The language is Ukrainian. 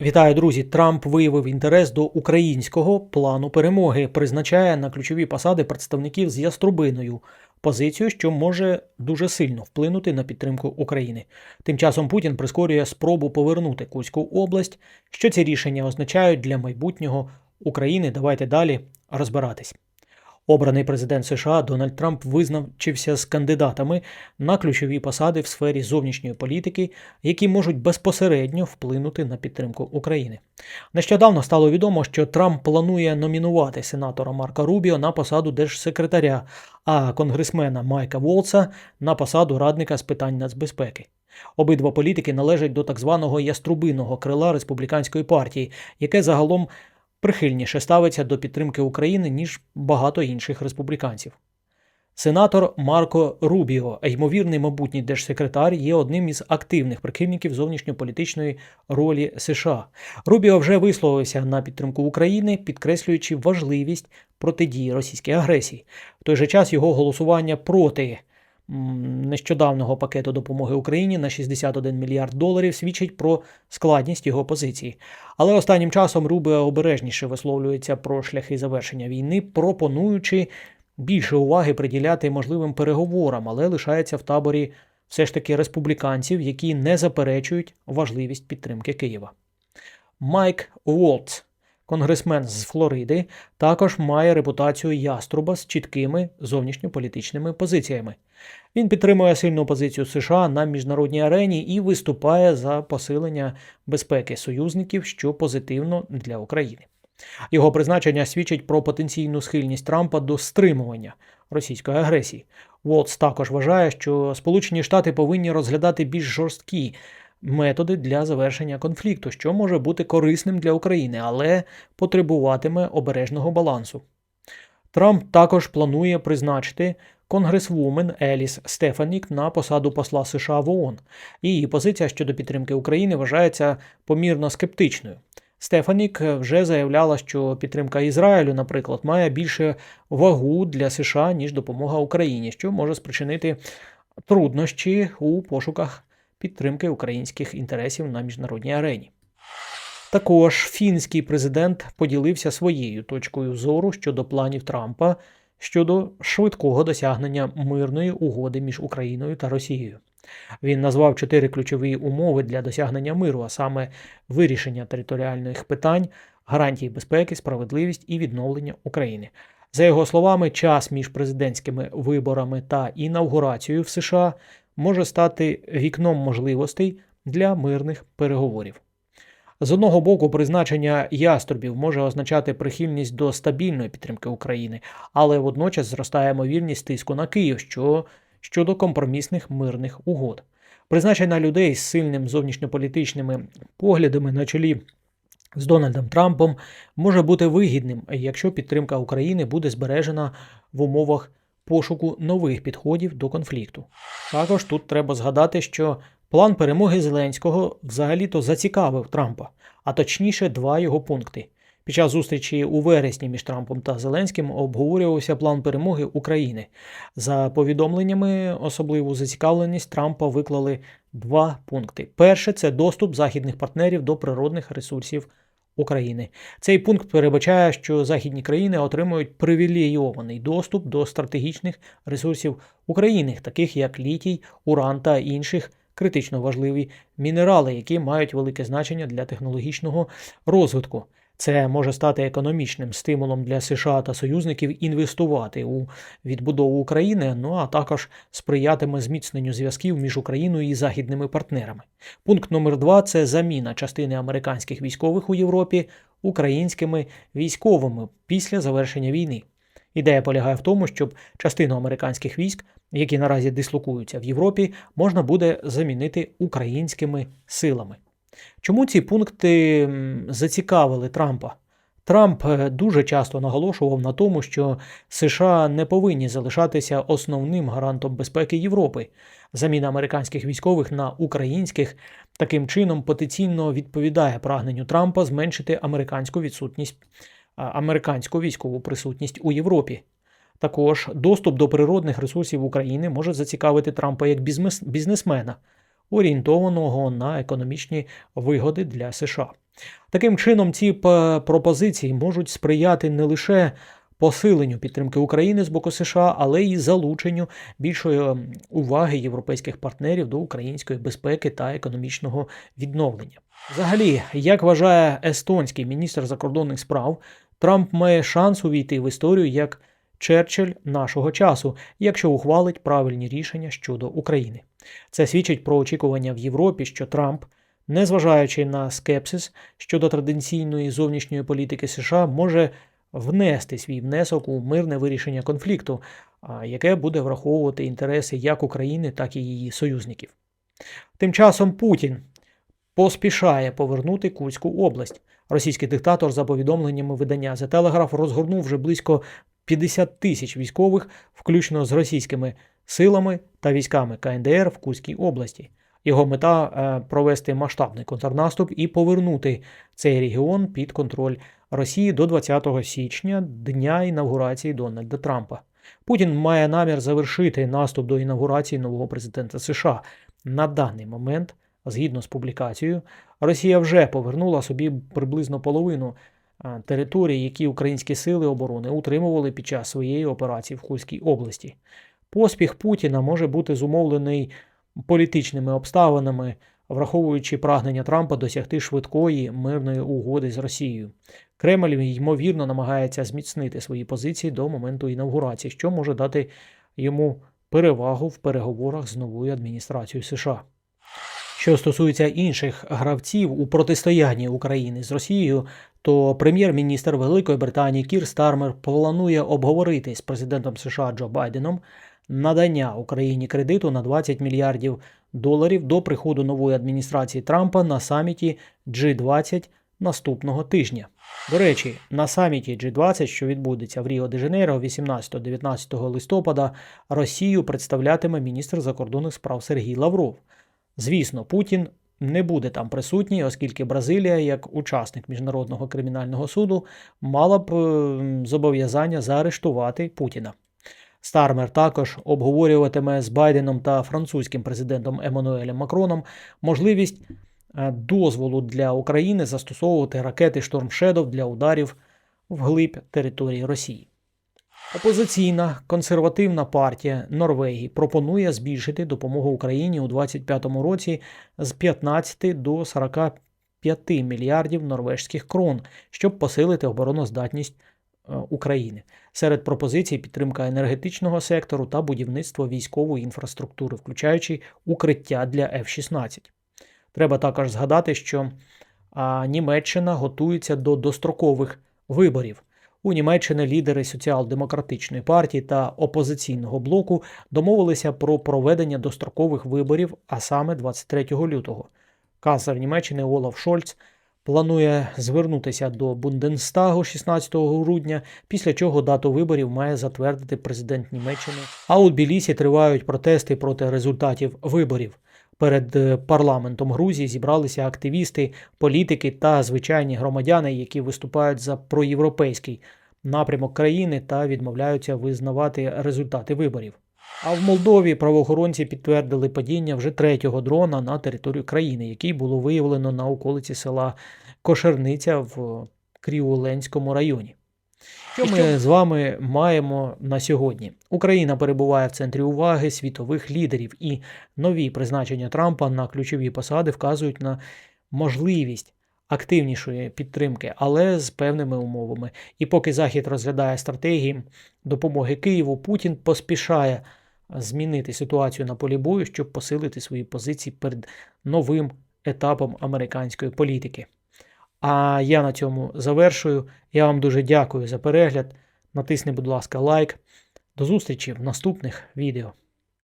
Вітаю, друзі! Трамп виявив інтерес до українського плану перемоги, призначає на ключові посади представників з яструбиною, позицію, що може дуже сильно вплинути на підтримку України. Тим часом Путін прискорює спробу повернути Курську область. Що ці рішення означають для майбутнього України? Давайте далі розбиратись. Обраний президент США Дональд Трамп визначився з кандидатами на ключові посади в сфері зовнішньої політики, які можуть безпосередньо вплинути на підтримку України. Нещодавно стало відомо, що Трамп планує номінувати сенатора Марка Рубіо на посаду держсекретаря, а конгресмена Майка Волца на посаду радника з питань нацбезпеки. Обидва політики належать до так званого яструбиного крила республіканської партії, яке загалом прихильніше ставиться до підтримки України, ніж багато інших республіканців. Сенатор Марко Рубіо, ймовірний майбутній держсекретар, є одним із активних прихильників зовнішньополітичної ролі США. Рубіо вже висловився на підтримку України, підкреслюючи важливість протидії російській агресії. В той же час його голосування проти нещодавнього пакету допомоги Україні на 61 мільярд доларів свідчить про складність його позиції. Але останнім часом Рубіо обережніше висловлюється про шляхи завершення війни, пропонуючи більше уваги приділяти можливим переговорам, але лишається в таборі все ж таки республіканців, які не заперечують важливість підтримки Києва. Майк Уолтс, конгресмен з Флориди, також має репутацію яструба з чіткими зовнішньополітичними позиціями. Він підтримує сильну позицію США на міжнародній арені і виступає за посилення безпеки союзників, що позитивно для України. Його призначення свідчить про потенційну схильність Трампа до стримування російської агресії. Волтс також вважає, що Сполучені Штати повинні розглядати більш жорсткі методи для завершення конфлікту, що може бути корисним для України, але потребуватиме обережного балансу. Трамп також планує призначити конгресвумен Еліс Стефанік на посаду посла США в ООН. Її позиція щодо підтримки України вважається помірно скептичною. Стефанік вже заявляла, що підтримка Ізраїлю, наприклад, має більше вагу для США, ніж допомога Україні, що може спричинити труднощі у пошуках підтримки українських інтересів на міжнародній арені. Також фінський президент поділився своєю точкою зору щодо планів Трампа щодо швидкого досягнення мирної угоди між Україною та Росією. Він назвав чотири ключові умови для досягнення миру, а саме вирішення територіальних питань, гарантії безпеки, справедливість і відновлення України. За його словами, час між президентськими виборами та інавгурацією в США може стати вікном можливостей для мирних переговорів. З одного боку, призначення яструбів може означати прихильність до стабільної підтримки України, але водночас зростає ймовірність тиску на Київ, що щодо компромісних мирних угод. Призначення людей з сильним зовнішньополітичними поглядами на чолі з Дональдом Трампом може бути вигідним, якщо підтримка України буде збережена в умовах пошуку нових підходів до конфлікту. Також тут треба згадати, що план перемоги Зеленського взагалі-то зацікавив Трампа, а точніше два його пункти. Під час зустрічі у вересні між Трампом та Зеленським обговорювався план перемоги України. За повідомленнями, особливу зацікавленість Трампа виклали два пункти. Перше це доступ західних партнерів до природних ресурсів України. Цей пункт передбачає, що західні країни отримують привілейований доступ до стратегічних ресурсів України, таких як літій, уран та інших критично важливі мінерали, які мають велике значення для технологічного розвитку. Це може стати економічним стимулом для США та союзників інвестувати у відбудову України, ну а також сприятиме зміцненню зв'язків між Україною і західними партнерами. Пункт номер два це заміна частини американських військових у Європі українськими військовими після завершення війни. Ідея полягає в тому, щоб частину американських військ, які наразі дислокуються в Європі, можна буде замінити українськими силами. Чому ці пункти зацікавили Трампа? Трамп е, дуже часто наголошував на тому, що США не повинні залишатися основним гарантом безпеки Європи. Заміна американських військових на українських таким чином потенційно відповідає прагненню Трампа зменшити американську відсутність, американську військову присутність у Європі. Також доступ до природних ресурсів України може зацікавити Трампа як бізнесмена орієнтованого на економічні вигоди для США. Таким чином, ці пропозиції можуть сприяти не лише посиленню підтримки України з боку США, але й залученню більшої ем, уваги європейських партнерів до української безпеки та економічного відновлення. Взагалі, як вважає естонський міністр закордонних справ, Трамп має шанс увійти в історію як Черчилль нашого часу, якщо ухвалить правильні рішення щодо України. Це свідчить про очікування в Європі, що Трамп, незважаючи на скепсис щодо традиційної зовнішньої політики США, може внести свій внесок у мирне вирішення конфлікту, яке буде враховувати інтереси як України, так і її союзників. Тим часом Путін поспішає повернути Курську область. Російський диктатор, за повідомленнями видання The Telegraph, розгорнув вже близько 50 тисяч військових, включно з російськими силами та військами КНДР в Курській області. Його мета е, провести масштабний контрнаступ і повернути цей регіон під контроль Росії до 20 січня, дня інавгурації Дональда Трампа. Путін має намір завершити наступ до інавгурації нового президента США. На даний момент, згідно з публікацією, Росія вже повернула собі приблизно половину а, територій, які українські сили оборони утримували під час своєї операції в Курській області. Поспіх Путіна може бути зумовлений політичними обставинами, враховуючи прагнення Трампа досягти швидкої мирної угоди з Росією. Кремль, ймовірно, намагається зміцнити свої позиції до моменту інавгурації, що може дати йому перевагу в переговорах з новою адміністрацією США. Що стосується інших гравців у протистоянні України з Росією, то прем'єр-міністр Великої Британії Кір Стармер планує обговорити з президентом США Джо Байденом надання Україні кредиту на 20 мільярдів доларів до приходу нової адміністрації Трампа на саміті G20 наступного тижня. До речі, на саміті G20, що відбудеться в Ріо де Жанейро 18-19 листопада, Росію представлятиме міністр закордонних справ Сергій Лавров. Звісно, Путін не буде там присутній, оскільки Бразилія, як учасник міжнародного кримінального суду, мала б е, зобов'язання заарештувати Путіна. Стармер також обговорюватиме з Байденом та французьким президентом Еммануелем Макроном можливість е, дозволу для України застосовувати ракети Шторм Shadow для ударів вглиб території Росії. Опозиційна консервативна партія Норвегії пропонує збільшити допомогу Україні у 2025 році з 15 до 45 мільярдів норвежських крон, щоб посилити обороноздатність України. Серед пропозицій підтримка енергетичного сектору та будівництво військової інфраструктури, включаючи укриття для F-16. Треба також згадати, що Німеччина готується до дострокових виборів. У Німеччині лідери соціал-демократичної партії та опозиційного блоку домовилися про проведення дострокових виборів, а саме 23 лютого. Канцлер Німеччини Олаф Шольц планує звернутися до Бунденстагу 16 грудня, після чого дату виборів має затвердити президент Німеччини. А у Тбілісі тривають протести проти результатів виборів. Перед е, парламентом Грузії зібралися активісти, політики та звичайні громадяни, які виступають за проєвропейський напрямок країни та відмовляються визнавати результати виборів. А в Молдові правоохоронці підтвердили падіння вже третього дрона на територію країни, який було виявлено на околиці села Кошерниця в Кріоленському районі. Що ми з вами маємо на сьогодні? Україна перебуває в центрі уваги світових лідерів, і нові призначення Трампа на ключові посади вказують на можливість активнішої підтримки, але з певними умовами. І поки Захід розглядає стратегії допомоги Києву, Путін поспішає змінити ситуацію на полі бою, щоб посилити свої позиції перед новим етапом американської політики. А я на цьому завершую. Я вам дуже дякую за перегляд. Натисни, будь ласка, лайк. До зустрічі в наступних відео.